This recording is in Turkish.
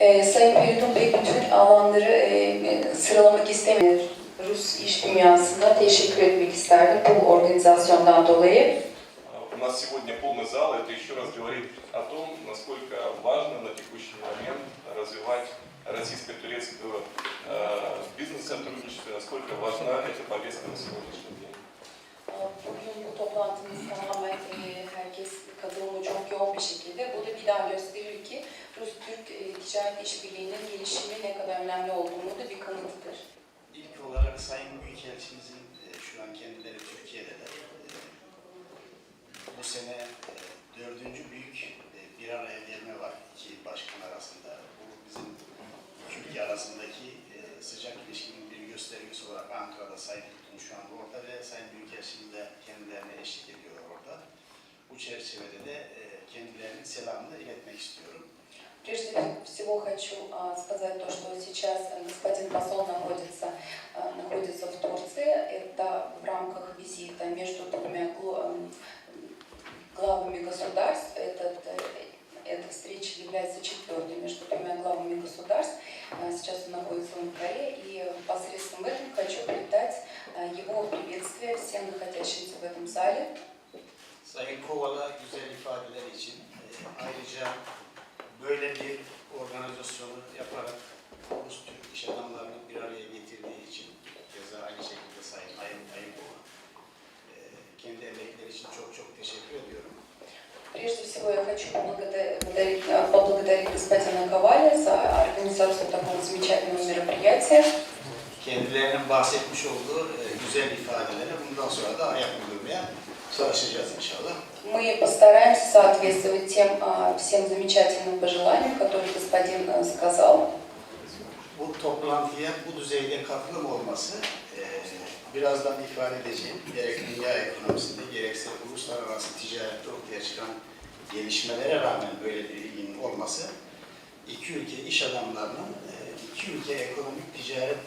Ee, Sayın Feridun Bey bütün alanları e, sıralamak istemiyor. Rus iş dünyasına teşekkür etmek isterdim bu organizasyondan dolayı. У нас сегодня полный зал, это еще раз говорит о том, насколько важно на текущий момент развивать российско-турецкое э, бизнес-сотрудничество, и насколько важна эта повестка на сегодняшний день. Bugün bu toplantımız tamamen e, herkes katılımı çok yoğun bir şekilde. Bu da bir daha gösterir ki Rus-Türk e, ticaret işbirliğinin gelişimi ne kadar önemli olduğunu da bir kanıtıdır. İlk olarak Sayın Büyükelçimizin e, şu an kendileri Türkiye'de de e, bu sene e, dördüncü büyük bir araya gelme var iki başkan arasında. Bu bizim iki ülke arasındaki sıcak ilişkinin bir göstergesi olarak Ankara'da Sayın Putin şu an orada ve Sayın Büyükelçimiz de kendilerine eşlik ediyor orada. Bu çerçevede de kendilerinin selamını iletmek istiyorum. Прежде всего хочу а, сказать то, что сейчас господин посол находится, а, находится в Турции. Это в рамках визита между двумя м, главами государств. Этот, э, эта встреча является четвертой между двумя главами государств. А, Сейчас он находится в Анкаре. И посредством этого хочу передать а, его приветствие всем находящимся в этом зале. Sayın Kovala güzel ifadeler için e, ayrıca böyle bir organizasyonu yaparak Rus Türk iş adamlarını bir araya getirdiği için keza aynı şekilde Sayın Ayın Ayıpova e, kendi emekleri için çok çok teşekkür ediyorum. Прежде всего я хочу поблагодарить, э, поблагодарить господина Коваля за организацию такого замечательного мероприятия. Kendilerinin bahsetmiş olduğu e, güzel ifadelere bundan sonra da ayak uydurmaya çalışacağız inşallah. Мы постараемся соответствовать тем а, всем замечательным пожеланиям, которые господин э, сказал. Bu toplantıya bu düzeyde katılım olması e, birazdan ifade edeceğim. Gerek dünya ekonomisinde gerekse uluslararası ticarette ortaya çıkan gelişmelere rağmen böyle bir ilginin olması iki ülke iş adamlarının e, iki ülke ekonomik ticaret